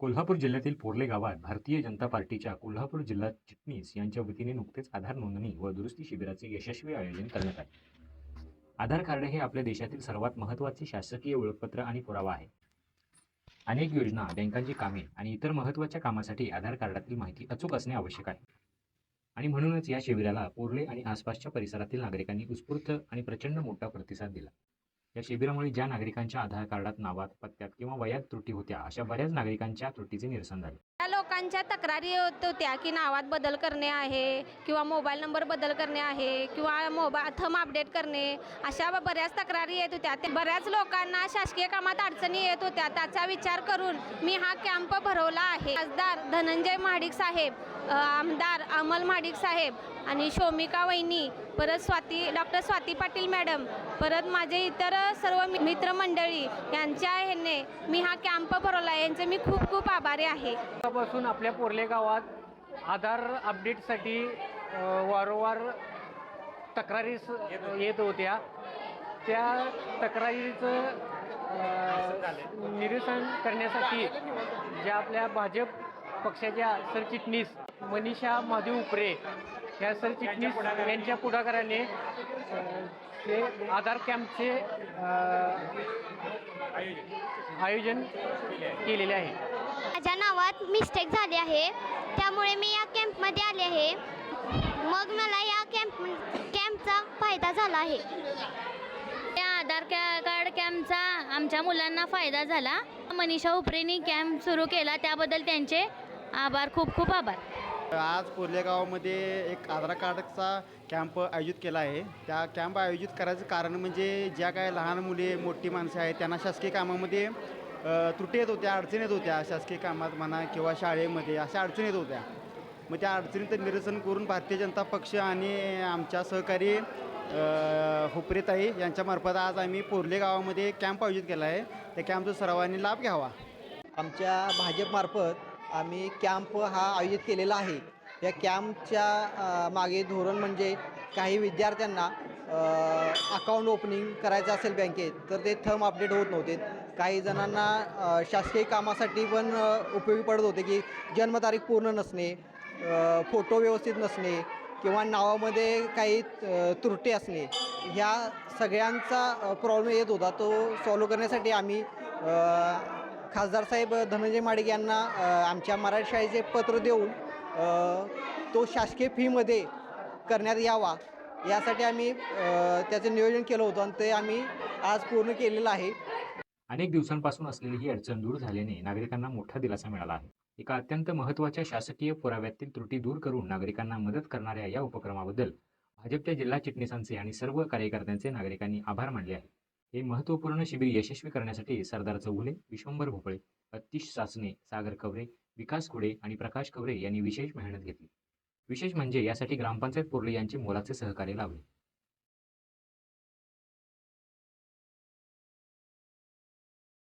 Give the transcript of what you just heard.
कोल्हापूर जिल्ह्यातील पोर्ले गावात भारतीय जनता पार्टीच्या कोल्हापूर जिल्हा चिटणीस यांच्या वतीने नुकतेच आधार नोंदणी व दुरुस्ती शिबिराचे यशस्वी आयोजन करण्यात आले. आधार कार्ड हे आपल्या देशातील सर्वात महत्त्वाचे शासकीय ओळखपत्र आणि पुरावा आहे. अनेक योजना बँकांची कामे आणि इतर महत्त्वाच्या कामासाठी आधार कार्डातील माहिती अचूक असणे आवश्यक आहे. आणि म्हणूनच या शिबिराला पोर्ले आणि आसपासच्या परिसरातील नागरिकांनी उत्स्फूर्त आणि प्रचंड मोठा प्रतिसाद दिला. या शिबिरामुळे ज्या नागरिकांच्या आधार कार्डात नावात पत्त्यात किंवा वयात त्रुटी होत्या अशा बऱ्याच नागरिकांच्या त्रुटीचे निरसन झाले. त्या लोकांच्या तक्रारी होत होत्या की नावात बदल करणे आहे किंवा मोबाईल नंबर बदल करणे आहे किंवा मोबाईल थम अपडेट करणे अशा बऱ्याच तक्रारी येत होत्या. ते बऱ्याच लोकांना शासकीय कामात अडचणी येत होत्या. त्याचा विचार करून मी हा कॅम्प भरवला आहे. खासदार धनंजय महाडिक साहेब आमदार अमल माडिक साहेब आणि शोमिका वहिनी परत स्वाती डॉक्टर स्वाती पाटील मॅडम परत माझे इतर सर्व मित्रमंडळी यांच्या ह्याने मी हा कॅम्प भरवला यांचे मी खूप खूप आभारी आहे. बसून आपल्या पोर्ले गावात आधार अपडेटसाठी वारंवार तक्रारी येत होत्या. त्या तक्रारीचं निरसन करण्यासाठी ज्या आपल्या भाजप पक्षाच्या सरचिटणीस मनीषा महादेव उपरे या सरचिटणीस यांच्या पुढाकाराने हे आधार कॅम्पचे आयोजन केलेले आहे. माझ्या नावात मिस्टेक झाली आहे. त्यामुळे मी या कॅम्पमध्ये आले आहे. मग मला या कॅम्प कॅम्पचा फायदा झाला आहे. या आधार कॅ कार्ड कॅम्पचा आमच्या मुलांना फायदा झाला. मनीषा उपरेनी कॅम्प सुरू केला. त्याबद्दल त्यांचे आभार खूप खूप आभार. आज कोल्हे गावामध्ये एक आधार कार्डचा कॅम्प आयोजित केला आहे. त्या कॅम्प आयोजित करायचं कारण म्हणजे ज्या काय लहान मुले मोठी माणसं आहेत त्यांना शासकीय कामामध्ये त्रुटी येत होत्या अडचणी येत होत्या शासकीय कामात म्हणा किंवा शाळेमध्ये अशा अडचणी येत होत्या. मग त्या अडचणीचं निरसन करून भारतीय जनता पक्ष आणि आमच्या सहकारी हुपरेताई यांच्यामार्फत आज आम्ही पोर्ले गावामध्ये कॅम्प आयोजित केला आहे. त्या कॅम्पचा सर्वांनी लाभ घ्यावा. आमच्या भाजपमार्फत आम्ही कॅम्प हा आयोजित केलेला आहे. या कॅम्पच्या मागे धोरण म्हणजे काही विद्यार्थ्यांना अकाउंट ओपनिंग करायचं असेल बँकेत तर ते थम अपडेट होत नव्हते. काही जणांना शासकीय कामासाठी पण उपयोगी पडत होते की जन्मतारीख पूर्ण नसणे फोटो व्यवस्थित नसणे किंवा नावामध्ये काही त्रुटी असणे ह्या सगळ्यांचा प्रॉब्लेम येत होता. तो सॉल्व करण्यासाठी आम्ही खासदार साहेब धनंजय माडिक यांना आमच्या मराठी शाळेचे पत्र देऊन तो शासकीय फीमध्ये करण्यात यावा. यासाठी आम्ही त्याचं नियोजन केलं होतं आणि ते आम्ही आज पूर्ण केलेलं आहे. अनेक दिवसांपासून असलेली ही अडचण दूर झाल्याने नागरिकांना मोठा दिलासा मिळाला आहे. एका अत्यंत महत्त्वाच्या शासकीय पुराव्यातील त्रुटी दूर करून नागरिकांना मदत करणाऱ्या या उपक्रमाबद्दल भाजपच्या जिल्हा चिटणीसांचे आणि सर्व कार्यकर्त्यांचे नागरिकांनी आभार मानले आहेत. हे महत्त्वपूर्ण शिबिर यशस्वी करण्यासाठी सरदार चौगुले विश्वंभर भोपळे अतिश सासने सागर कवरे विकास खुडे आणि प्रकाश कवरे यांनी विशेष मेहनत घेतली. विशेष म्हणजे यासाठी ग्रामपंचायत पोर्ले यांचे मोलाचे सहकार्य लाभले.